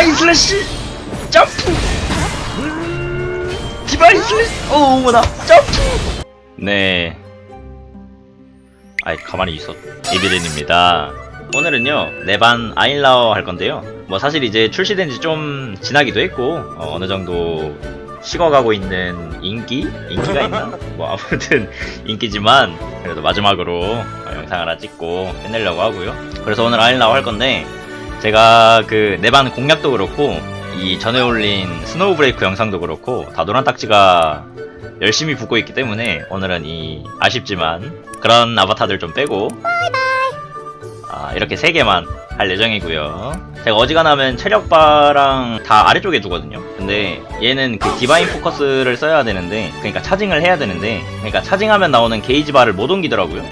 디바인 슬래시 점프. 디바인 슬래시 오우나. 점프. 네. 아이 가만히 있어. 이비린입니다. 오늘은요 네반 아일라어 할 건데요. 뭐 사실 이제 출시된 지 좀 지나기도 했고 어, 어느 정도 식어가고 있는 인기? 인기가 있나? 뭐 아무튼 인기지만 그래도 마지막으로 어, 영상을 하나 찍고 끝내려고 하고요. 그래서 오늘 아일라어 할 건데 제가 그 네반 공략도 그렇고 이 전에 올린 스노우 브레이크 영상도 그렇고 다 노란 딱지가 열심히 붙고 있기 때문에 오늘은 이 아쉽지만 그런 아바타들 좀 빼고 아, 이렇게 세 개만 할 예정이고요. 제가 어지간하면 체력바랑 다 아래쪽에 두거든요. 근데 얘는 그 디바인 포커스를 써야 되는데, 그러니까 차징을 해야 되는데, 그러니까 차징하면 나오는 게이지 바를 못 옮기더라고요.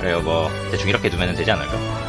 그래요, 뭐 대충 이렇게 두면 되지 않을까?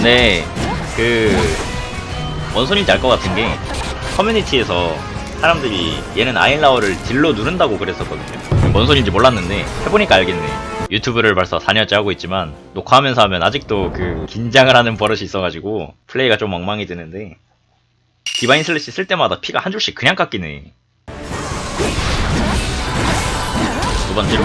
근데 그 원소인지 알 것 같은 게 커뮤니티에서 사람들이 얘는 아일라어를 딜로 누른다고 그랬었거든요. 뭔 소린지 몰랐는데 해보니까 알겠네. 유튜브를 벌써 4년째 하고 있지만 녹화하면서 하면 아직도 그 긴장을 하는 버릇이 있어가지고 플레이가 좀 엉망이 드는데 디바인 슬래시 쓸 때마다 피가 한 줄씩 그냥 깎이네. 두번 날리고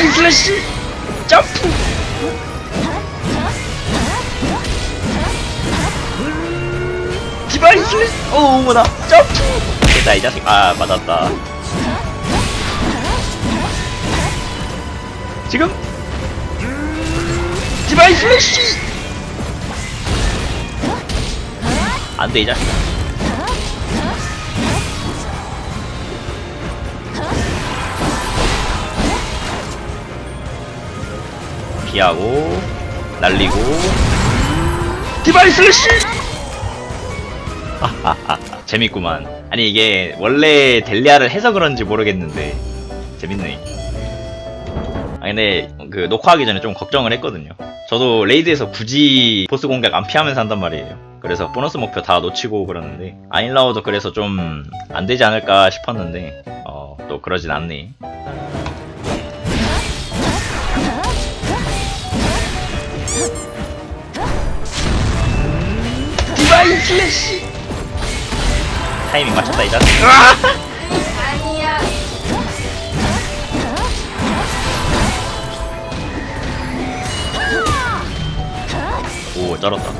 디바인 슬래시 점프. 디바인 슬래시 오우나 점프. 됐다 이 자식. 아 맞았다. 지금 디바인 슬래시. 안돼 이 자식. 피하고 날리고. 디바이 슬래시! 재밌구만. 아니 이게 원래 델리아를 해서 그런지 모르겠는데 재밌네. 아 근데 그 녹화하기 전에 좀 걱정을 했거든요. 저도 레이드에서 굳이 보스 공격 안 피하면서 한단 말이에요. 그래서 보너스 목표 다 놓치고 그러는데 아인라워도 그래서 좀 안 되지 않을까 싶었는데 어 또 그러진 않네 디바인 슬래시. 타이밍 맞췄다 이 자식. 오 쩔었다.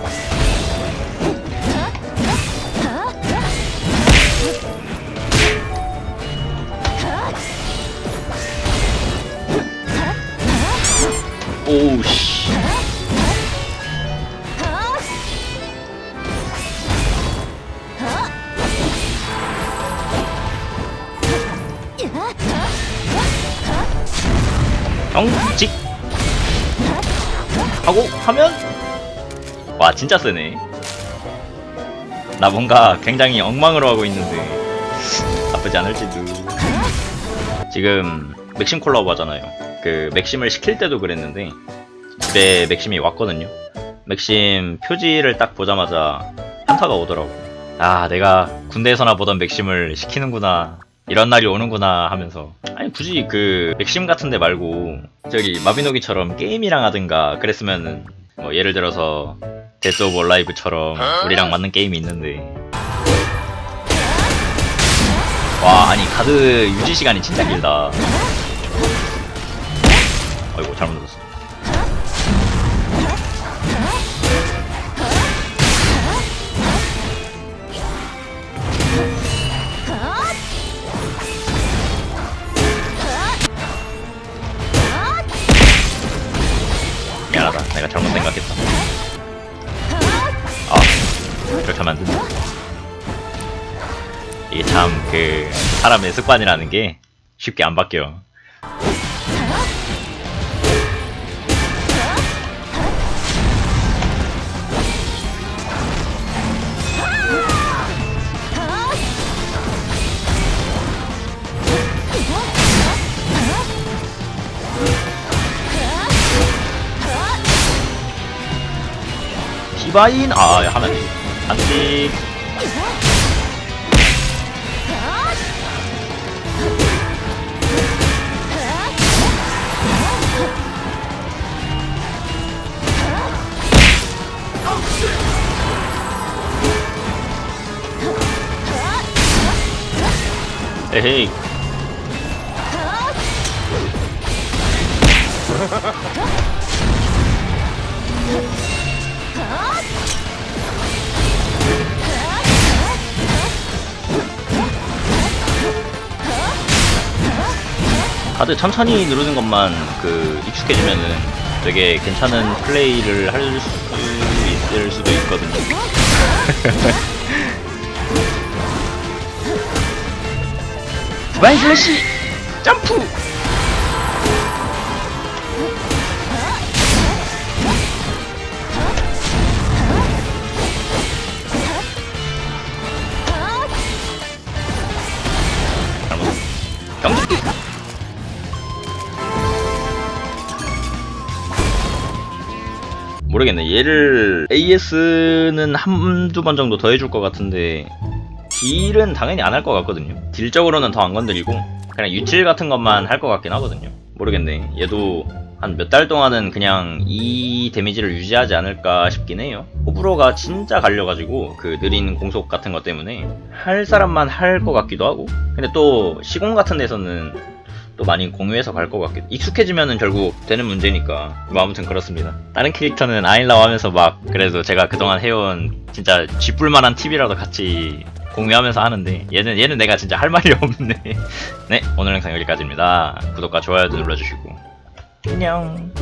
오우 씨 형직 하고 하면 와 진짜 세네. 나 뭔가 굉장히 엉망으로 하고 있는데. 나쁘지 않을지도. 지금 맥심 콜라보 하잖아요. 그 맥심을 시킬 때도 그랬는데 집에 맥심이 왔거든요. 맥심 표지를 딱 보자마자 현타가 오더라고. 아 내가 군대에서나 보던 맥심을 시키는구나 이런 날이 오는구나 하면서. 아니 굳이 그 맥심 같은 데 말고 저기 마비노기처럼 게임이랑 하든가 그랬으면은 뭐 예를 들어서 데스 오브 얼라이브처럼 우리랑 맞는 게임이 있는데. 와 아니 가드 유지 시간이 진짜 길다. 어이구 잘못 눌렀어 이게 참 그 사람의 습관이라는 게 쉽게 안 바뀌어. 디바인? 아 하면 안돼 에헤이 카드 천천히 누르는 것만 그 익숙해지면은 되게 괜찮은 플레이를 할 수 있을 수도 있거든요. 와인 슬래시. 점프. 모르겠네. 얘를 AS는 한두 번 정도 더 해줄 것 같은데 딜은 당연히 안 할 것 같거든요. 딜적으로는 더 안 건드리고 그냥 유틸 같은 것만 할 것 같긴 하거든요. 모르겠네. 얘도 한 몇 달 동안은 그냥 이 데미지를 유지하지 않을까 싶긴 해요. 호불호가 진짜 갈려가지고 그 느린 공속 같은 것 때문에 할 사람만 할 것 같기도 하고. 근데 또 시공 같은 데서는 또 많이 공유해서 갈 것 같기도 익숙해지면은 결국 되는 문제니까. 뭐 아무튼 그렇습니다. 다른 캐릭터는 아일라우 하면서 막 그래도 제가 그동안 해온 진짜 쥐뿔만한 팁이라도 같이 공유하면서 하는데 얘는 얘는 내가 진짜 할 말이 없네. 네 오늘 영상 여기까지입니다. 구독과 좋아요도 눌러주시고. 안녕